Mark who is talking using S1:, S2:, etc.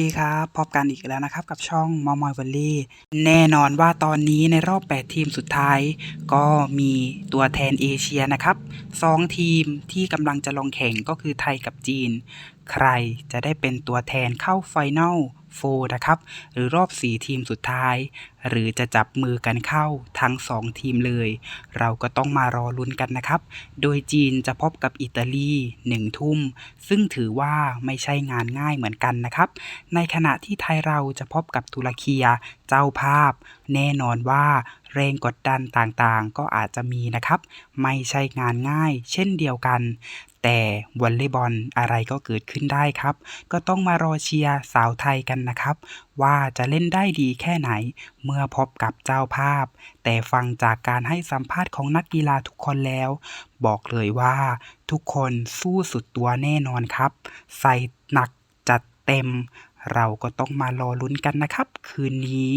S1: ดีครับพบกันอีกแล้วนะครับกับช่องมอมอยวันลี่แน่นอนว่าตอนนี้ในรอบ 8 ทีมสุดท้าย ก็มีตัวแทนเอเชียนะครับสองทีมที่กำลังจะลงแข่งก็คือไทยกับจีน ใครจะได้เป็นตัวแทนเข้าไฟนอลโฟนะครับ หรือรอบ 4 ทีมสุดท้าย หรือจะจับมือกันเข้าทั้ง 2 ทีมเลย เราก็ต้องมารอลุ้นกันนะครับ โดยจีนจะพบกับอิตาลี1ทุ่ม ซึ่งถือว่าไม่ใช่งานง่ายเหมือนกันนะครับ ในขณะที่ไทยเราจะพบกับตุรกีเจ้าภาพ แน่นอนว่าแรงกดดันต่างๆ ก็อาจจะมีนะครับ ไม่ใช่งานง่าย เช่นเดียวกัน แต่วอลเลย์บอลอะไรก็เกิดขึ้นได้ครับ ก็ต้องมารอเชียร์สาวไทยกันนะครับ ว่าจะเล่นได้ดีแค่ไหนเมื่อพบกับเจ้าภาพ แต่ฟังจากการให้สัมภาษณ์ของนักกีฬาทุกคนแล้ว บอกเลยว่าทุกคนสู้สุดตัวแน่นอนครับ ใส่หนักจัดเต็ม เราก็ต้องมารอลุ้นกันนะครับ คืนนี้